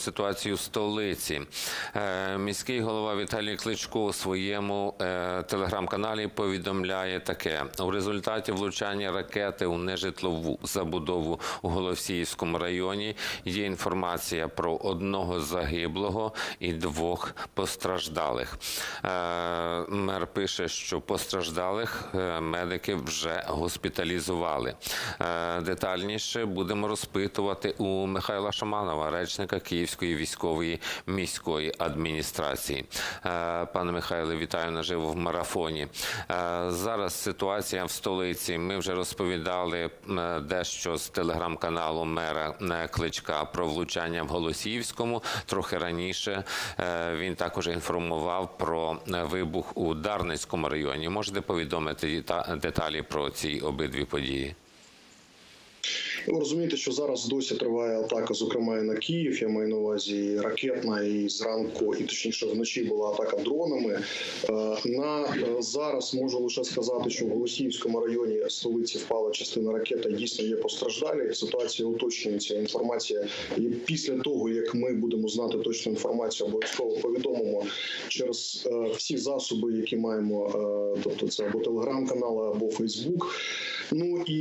Ситуацію в столиці Е, міський голова Віталій Кличко у своєму е, телеграм-каналі повідомляє таке: у результаті влучання ракети у нежитлову забудову у Голосіївському районі є інформація про одного загиблого і двох постраждалих. Е, мер пише, що постраждалих медики вже госпіталізували. Детальніше будемо розпитувати у Михайла Шаманова, речника Київської військової міської адміністрації. Е, Пане Михайле, вітаю наживо в марафоні. Е, Зараз ситуація в столиці. Ми вже розповідали е, дещо з телеграм-каналу мера Кличка про влучання в Голосіївському. Трохи раніше він також інформував про вибух у Дарницькому районі. Можете повідомити дета- деталі про ці обидві події? Ви розумієте, що зараз досі триває атака, зокрема і на Київ. Я маю на увазі ракетна, і зранку, і точніше вночі була атака дронами. Е, На е, зараз можу лише сказати, що в Голосіївському районі столиці впала частина ракети. Дійсно є постраждалі. Ситуація уточнюється. Інформація і після того, як ми будемо знати точну інформацію, обов'язково повідомимо через е, всі засоби, які маємо, тобто це або телеграм-канали, або Фейсбук. Ну і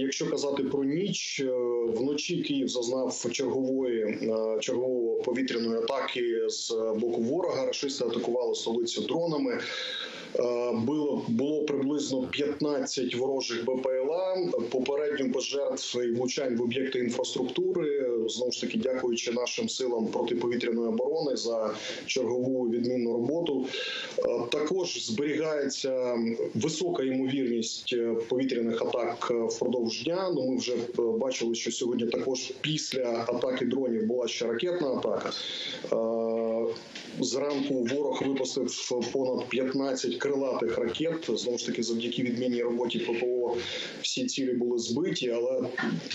якщо казати про ніч, е, вночі Київ зазнав чергової е, чергового повітряної атаки з боку ворога. Рашисти атакували столицю дронами. Е, Було було приблизно 15 ворожих БПЛА. Попередньо без жертв влучань в об'єкти інфраструктури. Знову ж таки, дякуючи нашим силам протиповітряної оборони за чергову відмінну роботу. Е, Також зберігається висока ймовірність е, повітряних атак е, впродовж дня. Ну ми вже бачили, що сьогодні також після атаки дронів була ще ракетна атака. Зранку ворог випустив понад 15 крилатих ракет. Знову ж таки, завдяки відмінній роботі ППО всі цілі були збиті. Але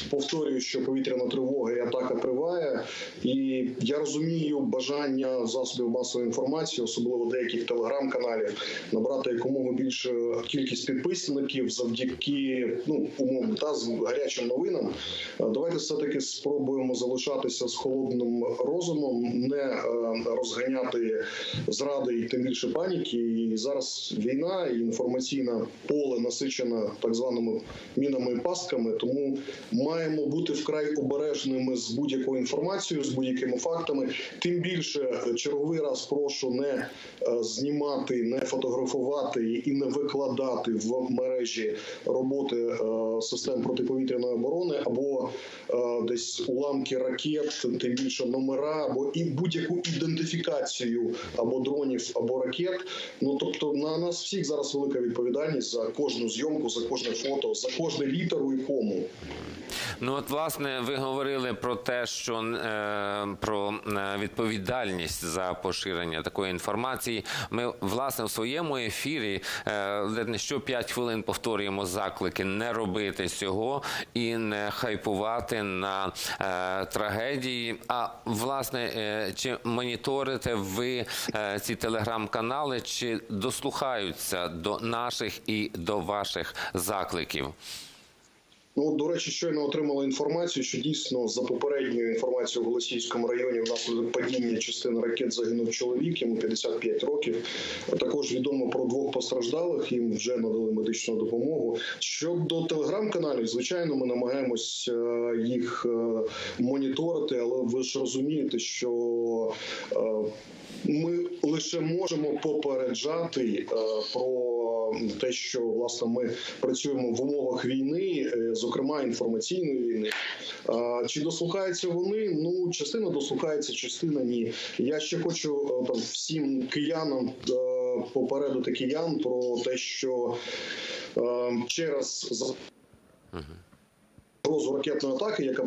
повторюю, що повітряна тривога і атака триває. І я розумію бажання засобів масової інформації, особливо деяких телеграм-каналів, набрати якомога більше кількість підписників завдяки ну умовно та з гарячим новинам. Е, Давайте все таки спробуємо залишатися з холодним розумом, не е, розганяти зради і тим більше паніки. І зараз війна і інформаційне поле насичено так званими мінами і пастками. Тому маємо бути вкрай обережними з будь-якою інформацією, з будь-якими фактами. Тим більше черговий раз прошу не е, знімати, не фотографувати і не викладати в мережі роботи е, систем протиповітряної оборони або е, десь уламки ракет, тим більше номера, або і будь-яку ідентифікацію або дронів, або ракет. Ну тобто на нас всіх зараз велика відповідальність за кожну зйомку, за кожне фото, за кожне літеру і кому. Ну от власне ви говорили про те, що е, про е, відповідальність за поширення такої інформації. Ми власне в своєму ефірі е, що 5 хвилин повторюємо заклики не робити цього і не хайпувати на е, трагедії. А власне, е, чи моніторите ви е, ці телеграм-канали, чи дослухаються до наших і до ваших закликів? Ну, до речі, щойно отримали інформацію, що дійсно за попередньою інформацією в Голосіївському районі внаслідок падіння частини ракет загинув чоловік, йому 55 років. Також відомо про двох постраждалих. Їм вже надали медичну допомогу. Щодо телеграм-каналів, звичайно, ми намагаємось е, їх е, моніторити, але ви ж розумієте, що е, ми лише можемо попереджати про те, що власне ми працюємо в умовах війни, зокрема інформаційної війни. Чи дослухаються вони? Ну, частина дослухається, частина ні. Я ще хочу е, там всім киянам е, попередити киян про те, що е, через за- Розу ракетної атаки, яка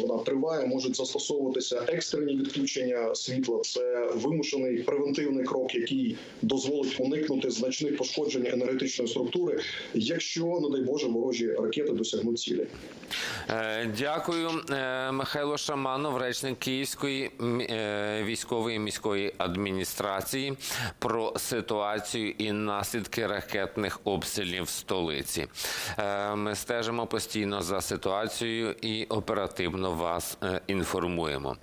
вона триває, можуть застосовуватися екстрені відключення світла. Це вимушений превентивний крок, який дозволить уникнути значних пошкоджень енергетичної структури, якщо, не дай Боже, ворожі ракети досягнуть цілі. Е, Дякую, Е, Михайло Шаманов, речник Київської е, військової міської адміністрації про ситуацію і наслідки ракетних обстрілів в столиці. Ми стежимо постійно за ситуацією і оперативно вас е, інформуємо.